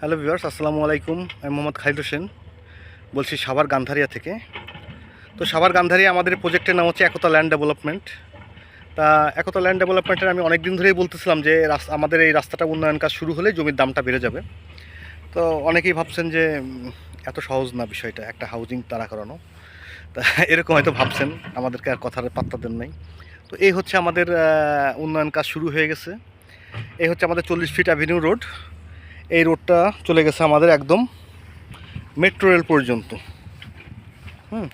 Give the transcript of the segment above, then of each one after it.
Hello viewers, আসসালামু আলাইকুম। আমি মোহাম্মদ খালিদ হোসেন। বলছি সাভার গান্ধারিয়া থেকে। তো সাভার গান্ধারিয়া আমাদের প্রজেক্টের নাম হচ্ছে একতা ল্যান্ড ডেভেলপমেন্ট তা একতা ল্যান্ড ডেভেলপমেন্টের আমি অনেক দিন ধরেই বলতেছিলাম যে আমাদের এই রাস্তাটা উন্নয়ন কাজ শুরু হলে জমির দামটা বেড়ে যাবে। তো অনেকেই ভাবছেন যে এত সহজ না বিষয়টা, একটা হাউজিং তাড়া করানো। তা এরকম হয়তো ভাবছেন, আমাদেরকে আর কথার পাত্তা দেন নাই। তো এই হচ্ছে আমাদের উন্নয়ন কাজ শুরু হয়ে গেছে। এই হচ্ছে আমাদের চল্লিশ ফিট অ্যাভিনিউ রোড এই রোডটা চলে গেছে আমাদের একদম মেট্রো রেল পর্যন্ত। হুম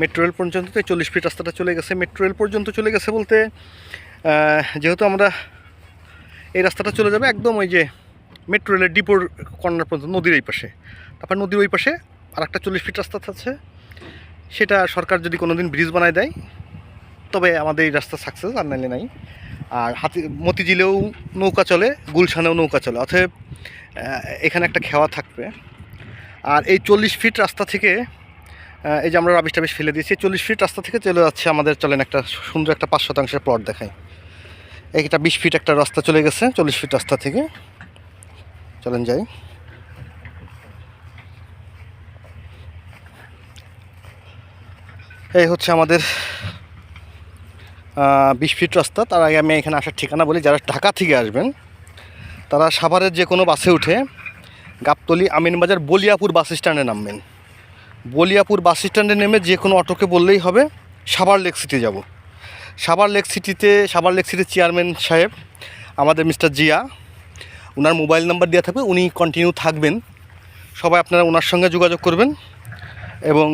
মেট্রো রেল পর্যন্ত তো চল্লিশ ফিট রাস্তাটা চলে গেছে। মেট্রো রেল পর্যন্ত চলে গেছে বলতে যেহেতু আমরা এই রাস্তাটা চলে যাবে একদম ওই যে মেট্রো রেলের ডিপোর কর্নার পর্যন্ত নদীর এই পাশে। তারপর নদীর ওই পাশে আর একটা চল্লিশ ফিট রাস্তা আছে। সেটা সরকার যদি কোনো দিন ব্রিজ বানায় দেয় তবে আমাদের এই রাস্তা সাকসেস আর নাইলে নাই। আর হাতি মতিঝিলেও নৌকা চলে গুলশানেও নৌকা চলে। আহ, এখানে একটা খেওয়া থাকবে। আর এই চল্লিশ ফিট রাস্তা থেকে এই যে আমরা রাবিশ টাবিশ ফেলে দিয়েছি, চল্লিশ ফিট রাস্তা থেকে চলে যাচ্ছে আমাদের, চলেন একটা সুন্দর একটা পাঁচ শতাংশের প্লট দেখাই। এইটা বিশ ফিট একটা রাস্তা চলে গেছে, চল্লিশ ফিট রাস্তা থেকে। চলেন যাই। এই হচ্ছে আমাদের বিশ ফিট রাস্তা। তার আগে আমি এখানে আসার ঠিকানা বলি, যারা ঢাকা থেকে আসবেন তারা সাভারের যে কোনো বাসে উঠে গাবতলি আমিনবাজার বলিয়াপুর বাস স্ট্যান্ডে নামবেন। বলিয়াপুর বাস স্ট্যান্ডে নেমে যে কোনো অটোকে বললেই হবে, সাভার লেক সিটি যাব। সাভার লেক সিটিতে, সাভার লেক সিটির চেয়ারম্যান সাহেব, আমাদের মিস্টার জিয়া ওনার মোবাইল নাম্বার দেওয়া থাকবে, উনি কন্টিনিউ থাকবেন। সবাই আপনারা ওনার সঙ্গে যোগাযোগ করবেন এবং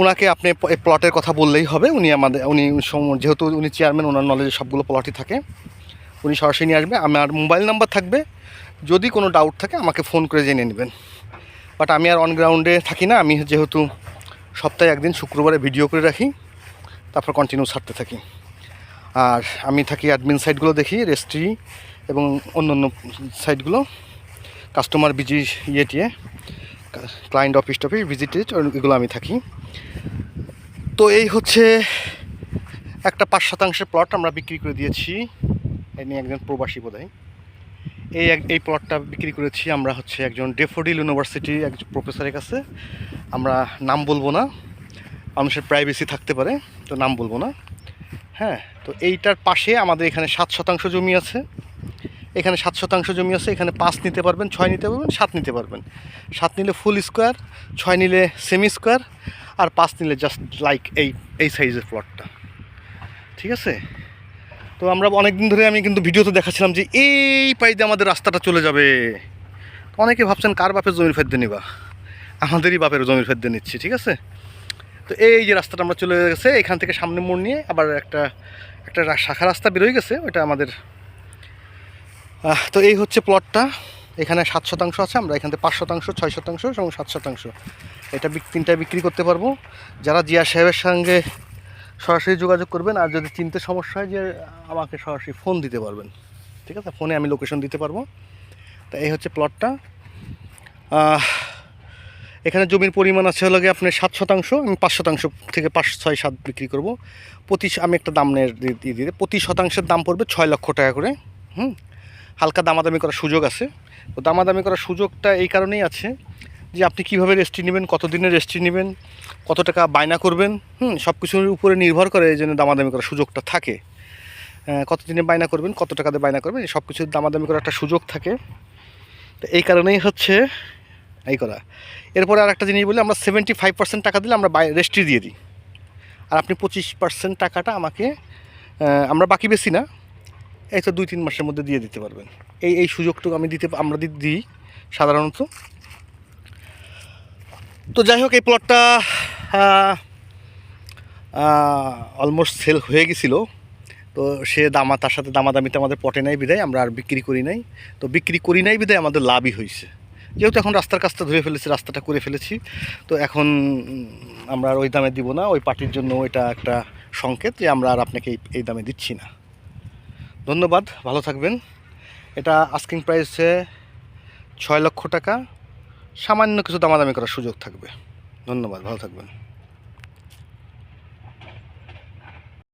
ওনাকে আপনি প্লটের কথা বললেই হবে। উনি আমাদের, উনি যেহেতু উনি চেয়ারম্যান ওনার নলেজে সবগুলো প্লটই থাকে। উনি সরাসরি নিয়ে আসবে। আমার মোবাইল নাম্বার থাকবে। যদি কোনো ডাউট থাকে, আমাকে ফোন করে জেনে নেবেন। বাট আমি আর অন গ্রাউন্ডে থাকি না। আমি যেহেতু সপ্তাহে একদিন শুক্রবারে ভিডিও করে রাখি। তারপর কন্টিনিউ ছাড়তে থাকি। আর আমি থাকি অ্যাডমিন সাইটগুলো দেখি রেস্ট্রি এবং অন্য অন্য সাইটগুলো কাস্টমার বিজি ইয়ে টিয়ে ক্লায়েন্ট অফিস টফিস ভিজিটেড এগুলো আমি থাকি। তো এই হচ্ছে একটা পাঁচ শতাংশের প্লট আমরা বিক্রি করে দিয়েছি। এই নিয়ে একজন প্রবাসী বোধ এই এই প্লটটা বিক্রি করেছি আমরা হচ্ছে একজন ডেফোডিল ইউনিভার্সিটির একজন প্রফেসরের কাছে। আমরা নাম বলব না, মানুষের প্রাইভেসি থাকতে পারে, তো নাম বলব না। হ্যাঁ তো এইটার পাশে আমাদের এখানে সাত শতাংশ জমি আছে। এখানে সাত শতাংশ জমি আছে, এখানে পাঁচ নিতে পারবেন, ছয় নিতে পারবেন, সাত নিতে পারবেন। সাত নিলে ফুল স্কোয়ার ছয় নিলে সেমি স্কোয়ার আর পাঁচ নিলে জাস্ট লাইক এই এই সাইজের প্লটটা ঠিক আছে? তো আমরা অনেক দিন ধরে আমি কিন্তু ভিডিওতে দেখাচ্ছিলাম যে এই পাইতে আমাদের রাস্তাটা চলে যাবে। অনেকে ভাবছেন, কার বাপের জমির ফেদ্দে নিবা? আমাদেরই বাপের জমির ফেদ্দে নিচ্ছি, ঠিক আছে? তো এই যে রাস্তাটা আমরা চলে গেছে, এখান থেকে সামনে মোড় নিয়ে আবার একটা একটা শাখা রাস্তা বেরোয় গেছে ওটা আমাদের। তো এই হচ্ছে প্লটটা এখানে সাত শতাংশ আছে, আমরা এখান থেকে পাঁচ শতাংশ, ছয় শতাংশ এবং সাত শতাংশ। এটা তিনটায় বিক্রি করতে পারব। যারা জিয়া সাহেবের সঙ্গে সরাসরি যোগাযোগ করবেন আর যদি চিনতে সমস্যা হয় যে আমাকে সরাসরি ফোন দিতে পারবেন। ঠিক আছে? ফোনে আমি লোকেশন দিতে পারব। তা এই হচ্ছে প্লটটা এখানে জমির পরিমাণ আছে হলো গিয়ে আপনার সাত শতাংশ, আমি পাঁচ শতাংশ থেকে পাঁচ, ছয়, সাত বিক্রি করব। প্রতি আমি একটা দাম নে- দিয়ে প্রতি শতাংশের দাম পড়বে ছয় লক্ষ টাকা করে। হুম? হালকা দামাদামি করার সুযোগ আছে। তো দামাদামি করার সুযোগটা এই কারণেই আছে যে আপনি কীভাবে রেস্ট্রি নেবেন কত দিনের রেস্ট্রি নেবেন, কত টাকা বায়না করবেন, হুম সব কিছুর উপরে নির্ভর করে এই জন্য দামাদামি করার সুযোগটা থাকে। কত দিনে বায়না করবেন, কত টাকা দিয়ে বায়না করবেন সব কিছুর দামাদামি করার একটা সুযোগ থাকে। তো এই কারণেই হচ্ছে, এই করা। এরপরে আর একটা জিনিস বলি, আমরা সেভেন্টি ফাইভ পার্সেন্ট টাকা দিলে আমরা রেস্ট্রি দিয়ে দিই। আর আপনি পঁচিশ পার্সেন্ট টাকাটা আমাকে আমরা বাকি বেশি না, এই তো দুই তিন মাসের মধ্যে দিয়ে দিতে পারবেন। এই এই সুযোগটুকু আমি দিতে, আমরা দিই সাধারণত। তো যাই হোক, এই প্লটটা অলমোস্ট সেল হয়ে গেছিল। তো সে দামা, তার সাথে দামাদামিতে আমাদের পটে নাই বিদায়, আমরা আর বিক্রি করি নাই। তো বিক্রি করি নাই বিদায় আমাদের লাভই হয়েছে। যেহেতু এখন রাস্তার কাজটা ধরে ফেলেছি, রাস্তাটা করে ফেলেছি, তো এখন আমরা আর ওই দামে দিব না। ওই পার্টির জন্য এটা একটা সংকেত যে আমরা আর আপনাকে এই দামে দিচ্ছি না। ধন্যবাদ, ভালো থাকবেন। এটা আস্কিং প্রাইসে ছয় লক্ষ টাকা। সামান্য কিছু দামাদামি করার সুযোগ থাকবে। ধন্যবাদ ভালো থাকবেন।